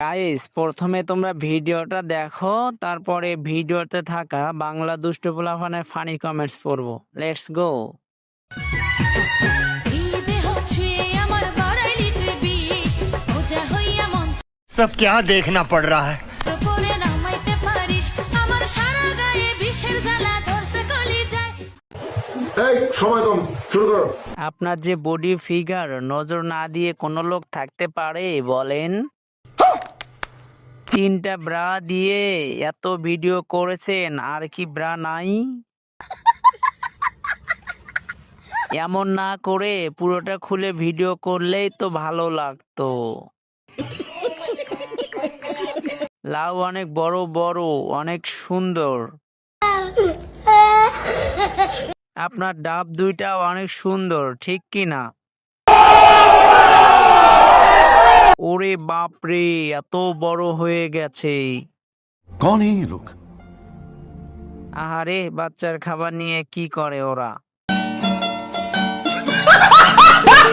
Guys প্রথমে তোমরা ভিডিওটা দেখো তারপরে ভিডিওতে থাকা বাংলা দুষ্ট পোলাফানের ফানি কমেন্টস পড়বো লেটস গো এই দেহ ছুঁয়ে আমার বাড়াইলি তুই বিষ বোঝা হইয়া মন্ত্র सब क्या देखना पड़ रहा है পরে নামাইতে পারিস আমার সারা গায়ে বিষের জ্বালা ধরছে কলি যায় এই সময় কম শুরু করো আপনার যে বডি ফিগার নজর না দিয়ে কোনো লোক থাকতে পারে বলেন তিনটা ব্রা দিয়ে এত ভিডিও করেছেন, আর কি ব্রা নাই? এমন না করে পুরোটা খুলে ভিডিও করলেই তো ভালো লাগতো। লাউ অনেক বড় বড়, অনেক সুন্দর। আপনার ডাব দুইটা অনেক সুন্দর, ঠিক কি না ওরে বাপরে এত বড় হয়ে গেছে कौन है ये लोग আহারে বাচ্চার খাবার নিয়ে কি করে ওরা